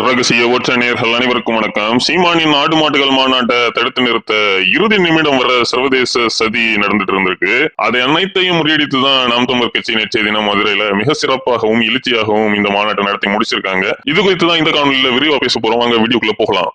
ரகசிய ஒற்ற நேர்கள் அனைவருக்கும் வணக்கம். சீமானின் ஆடு மாடுகள் மாநாட்டை தடுத்து நிறுத்த இறுதி நிமிடம் வர சர்வதேச சதி நடந்துட்டு இருந்திருக்கு. அதை அனைத்தையும் முறியடித்து தான் நாம் தமிழர் கட்சி நேற்றைய தினம் மதுரையில மிக சிறப்பாகவும் எழுச்சியாகவும் இந்த மாநாட்டை நடத்தி முடிச்சிருக்காங்க. இது குறித்து தான் இந்த காணொலியில விரிவா பேச போறோம். வாங்க வீடியோக்குள்ள போகலாம்.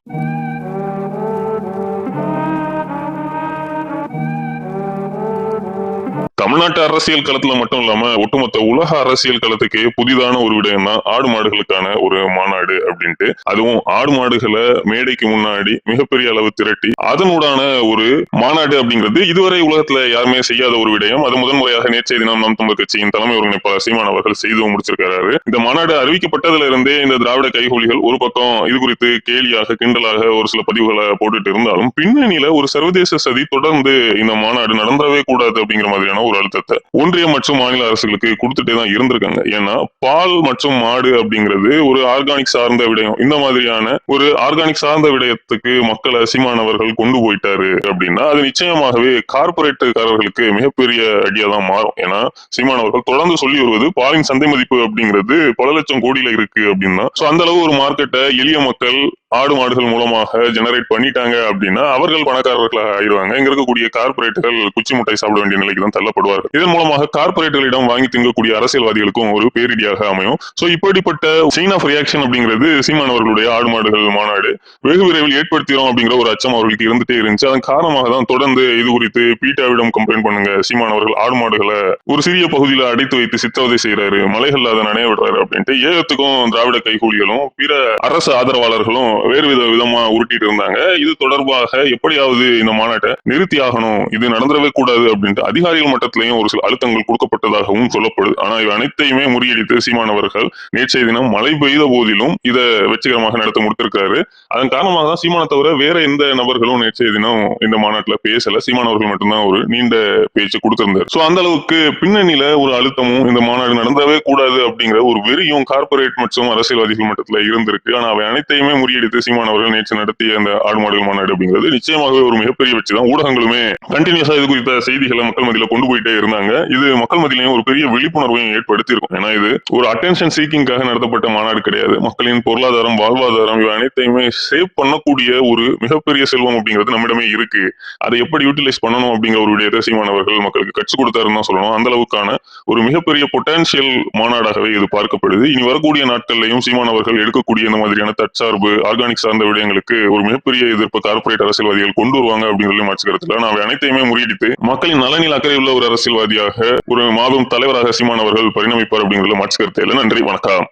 தமிழ்நாட்டு அரசியல் களத்துல மட்டும் இல்லாம ஒட்டுமொத்த உலக அரசியல் களத்துக்கு புதிதான ஒரு விடயம் தான் ஆடு மாடுகளுக்கான ஒரு மாநாடு அப்படின்ட்டு. அதுவும் ஆடு மாடுகளை மேடைக்கு முன்னாடி மிகப்பெரிய அளவு திரட்டி அதனூடான ஒரு மாநாடு அப்படிங்கிறது இதுவரை உலகத்துல யாருமே செய்யாத ஒரு விடயம். அது முதன்முறையாக நேற்றைய தினம் நாம் தமிழர் கட்சியின் தலைமை ஒருங்கிணைப்பாளர் சீமான் அவர்கள் செய்து முடிச்சிருக்கிறாரு. இந்த மாநாடு அறிவிக்கப்பட்டதுல இருந்தே இந்த திராவிட கைகூலிகள் ஒரு பக்கம் இது குறித்து கேலியாக கிண்டலாக ஒரு சில பதிவுகளை போட்டுட்டு இருந்தாலும் பின்னணியில ஒரு சர்வதேச சதி தொடர்ந்து இந்த மாநாடு நடந்தவே கூடாது அப்படிங்கிற மாதிரியான ஒரு அழுத்தத்தை ஒன்றிய மற்றும் மாநில அரசுகளுக்கு கொடுத்துட்டே தான் இருந்திருக்காங்க. ஏன்னா பால் மற்றும் மாடு அப்படிங்கிறது ஒரு ஆர்கானிக் சார்ந்த விடயம். இந்த மாதிரியான ஒரு ஆர்கானிக் சார்ந்த விடயத்துக்கு மக்களை அசிமானவர்கள் கொண்டு போயிட்டாரு அப்படின்னா அது நிச்சயமாகவே கார்பரேட்டுக்காரர்களுக்கு மிகப்பெரிய அடியா தான் மாறும். ஏன்னா சீமானவர்கள் தொடர்ந்து சொல்லி வருவது பாலின் சந்தை மதிப்பு அப்படிங்கிறது பல லட்சம் கோடியில இருக்கு அப்படின்னா சோ அந்த அளவு ஒரு மார்க்கெட்டை எளிய மக்கள் ஆடு மாடுகள் மூலமாக ஜெனரேட் பண்ணிட்டாங்க அப்படின்னா அவர்கள் பணக்காரர்களாக ஆயிடுவாங்க இங்க இருக்கக்கூடிய கார்பரேட்டுகள் குச்சி முட்டை சாப்பிட வேண்டிய நிலைக்கு தான் தள்ளப்படுவார் தள்ளப்படுவார்கள் இதன் மூலமாக கார்பரேட்டுகளிடம் வாங்கி திங்கக்கூடிய அரசியல்வாதிகளுக்கும் ஒரு பேரிடியாக அமையும். சோ இப்படிப்பட்ட செயின் ஆஃப் ரியாக்ஷன் அப்படிங்கிறது சீமானவர்களுடைய ஆடு மாடுகள் மாநாடு வெகு விரைவில் ஏற்படுத்திடும் அப்படிங்கிற ஒரு அச்சம் அவர்களுக்கு இருந்துட்டே இருந்துச்சு. அதன் காரணமாக தான் தொடர்ந்து இது குறித்து பீட்டாவிடம் கம்ப்ளைண்ட் பண்ணுங்க சீமானவர்கள் ஆடு மாடுகளை ஒரு சிறிய பகுதியில அடைத்து வைத்து சித்தவதை செய்யறாரு மலைகள் அதை நனைய விடுறாரு அப்படின்ட்டு ஏகத்துக்கும் திராவிட கைகூலிகளும் பிற அரசு ஆதரவாளர்களும் வேறு வித விதமா உருட்டிட்டு இருந்தாங்க. இது தொடர்பாக எப்படியாவது இந்த மாநாட்டை நிறுத்தி ஆகணும் இது நடந்துடவே கூடாது அப்படின்ட்டு அதிகாரிகள் மட்டத்திலையும் ஒரு சில அழுத்தங்கள் கொடுக்கப்பட்டதாகவும் சொல்லப்படுது. ஆனா இவை அனைத்தையுமே முறியடித்து சீமானவர்கள் நேற்றைய தினம் மழை பெய்த போதிலும் இதை வெற்றிகரமாக நடத்த முடித்திருக்காரு அதன் காரணமாக தான் சீமான தவிர வேற எந்த நபர்களும் நேற்றைய தினம் இந்த மாநாட்டில் பேசல. சீமானவர்கள் மட்டும்தான் ஒரு நீண்ட பேச்சு கொடுத்திருந்தார். சோ அந்த அளவுக்கு பின்னணியில ஒரு அழுத்தமும் இந்த மாநாடு நடந்தவே கூடாது அப்படிங்கிற ஒரு வெறியும் கார்ப்பரேட் மற்றும் அரசியல்வாதிகள் மட்டத்துல இருந்திருக்கு. ஆனா அவை அனைத்தையுமே முறியடித்து சீமானவர்கள் நேற்று நடத்திய அந்த ஆடு மாடுகள் மாநாடு அப்படிங்கிறது நிச்சயமாகவே ஒரு மிகப்பெரிய வெற்றி தான் ஊடகங்களுமே கண்டினியூஸா இது குறித்த செய்திகளை மக்கள் மத்தியில கொண்டு போயிட்டே இருந்தாங்க. இது மக்கள் மத்தியிலையும் ஒரு பெரிய விழிப்புணர்வையும் ஏற்படுத்தி இருக்கும் ஏன்னா இது ஒரு அட்டென்ஷன் சீக்கிங்காக நடத்தப்பட்ட மாநாடு கிடையாது. மக்களின் பொருளாதாரம் வாழ்வாதாரம் இவை அனைத்தையுமே சேவ் பண்ணக்கூடிய ஒரு மிகப்பெரிய செல்வம் அப்படிங்கிறது நம்மிடமே இருக்கு. அதை எப்படி யூட்டிலைஸ் பண்ணணும் அப்படிங்கிற ஒரு விடயத்தை சீமானவர்கள் மக்களுக்கு கற்றுக் கொடுத்தாருன்னு தான் சொல்லணும். அந்த அளவுக்கான ஒரு மிகப்பெரிய பொட்டான்சியல் மாநாடாகவே இது பார்க்கப்படுது. இனி வரக்கூடிய நாட்கள்லையும் சீமானவர்கள் எடுக்கக்கூடிய இந்த மாதிரியான தற்சார்பு ஆர்கானிக் சார்ந்த விடயங்களுக்கு ஒரு மிகப்பெரிய எதிர்ப்பு கார்ப்பரேட் அரசியல்வாதிகள் கொண்டு வருவாங்க அப்படின்னு சொல்லி கருத்துல நான் அனைத்தையுமே முறியடித்து மக்களின் நலனில் அக்கறை உள்ள ஒரு அரசு அரசியல்வாதியாக ஒரு மாபெரும் தலைவராக சீமானவர்கள் பரிணமிப்பார் அப்படிங்கிறது மாற்று கருத்து இல்லை. நன்றி வணக்கம்.